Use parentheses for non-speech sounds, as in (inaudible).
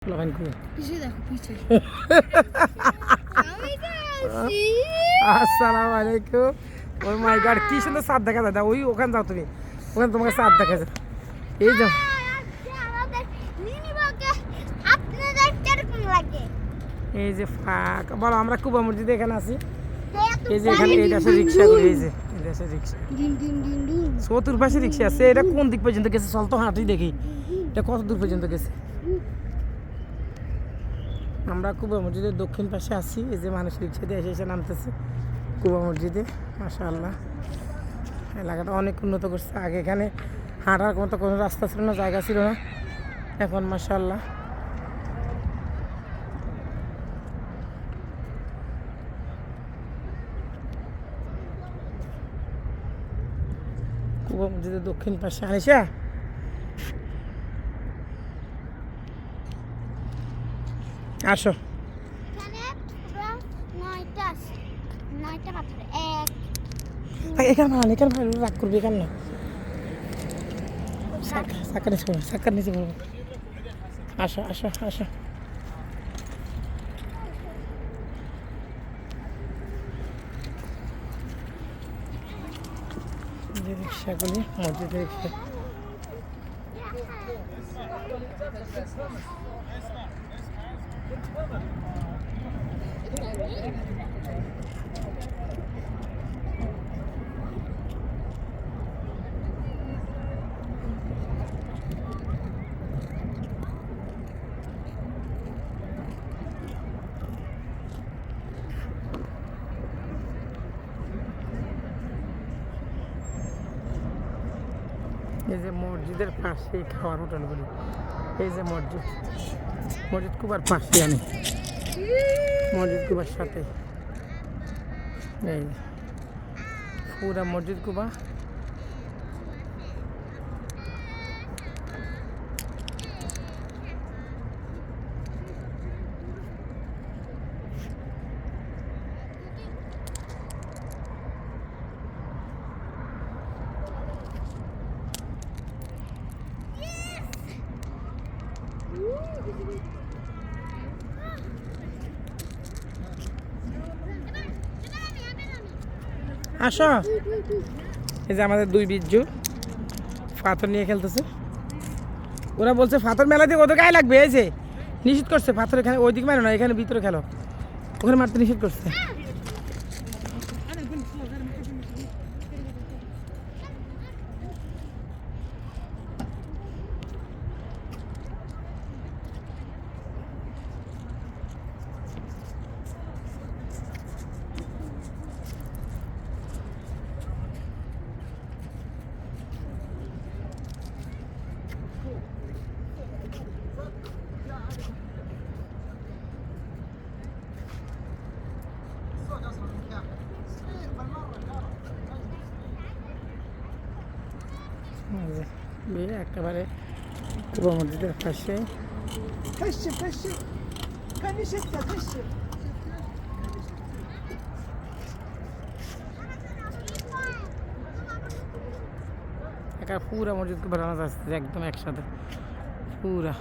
(laughs) আসসালামু আলাইকুম। ওই মাই গড কি সুন্দর সাপ দেখা যায়। ওই ওখানে যাও তুমি। ওখানে তোমাকে সাপ দেখা যায়। এই যাও এই যে ফাঁক। বলো আমরা কুবা মসজিদে এখানে আছি। এই যে এখানে এই দেশে রিক্সা করে এই যে এই দেশে রিক্সা। চতুর্পাশে রিক্সা আছে। এটা কোন দিক পর্যন্ত গেছে? চল তো হাঁটি দেখি। এটা কত দূর পর্যন্ত গেছে? আমরা কুবা মসজিদের দক্ষিণ পাশে আছি। এই যে মানুষ রিক্সা দিয়ে এসে এসে নামতেছে কুবা মসজিদে মাশা আল্লাহ এলাকাটা অনেক উন্নত করছে। আগে এখানে হাঁটার মতো কোনো রাস্তা ছিল না, জায়গা ছিল না। এখন মাশা আল্লাহ কুবা মসজিদের দক্ষিণ পাশে। আনিসা আসো। এখানে পুরো নয়টা আছে। নয়টা পাথর এক এখানে না এখানে ভালো রাগ করবি এখানে না সাকা- সাকার নিচে বলো সাকার নিচে বলো আসো আসো আসো। যে রিক্সাগুলি মসজিদের রিক্সা। এই যে মসজিদের পাশে খাওয়ার হোটেলগুলি এই যে মসজিদ মসজিদ কুবার পাশে আনি। মসজিদ কুবার সাথে। এই। পুরা মসজিদ কুবা আসো। এই যে আমাদের দুই বীর্যু পাথর নিয়ে খেলতেছে। ওরা বলছে পাথর মেলা দিয়ে ওদের গায়ে লাগবে, এই যে নিষেধ করছে পাথর এখানে ওই দিকে মারো না, এখানে ভিতরে খেলো। ওখানে মারতে নিষেধ করছে। বিয়ে একেবারে পূর্ব মন্দিরের পাশে। একা পুরা মসজিদকে বানানো যাচ্ছে একদম একসাথে। পুরা।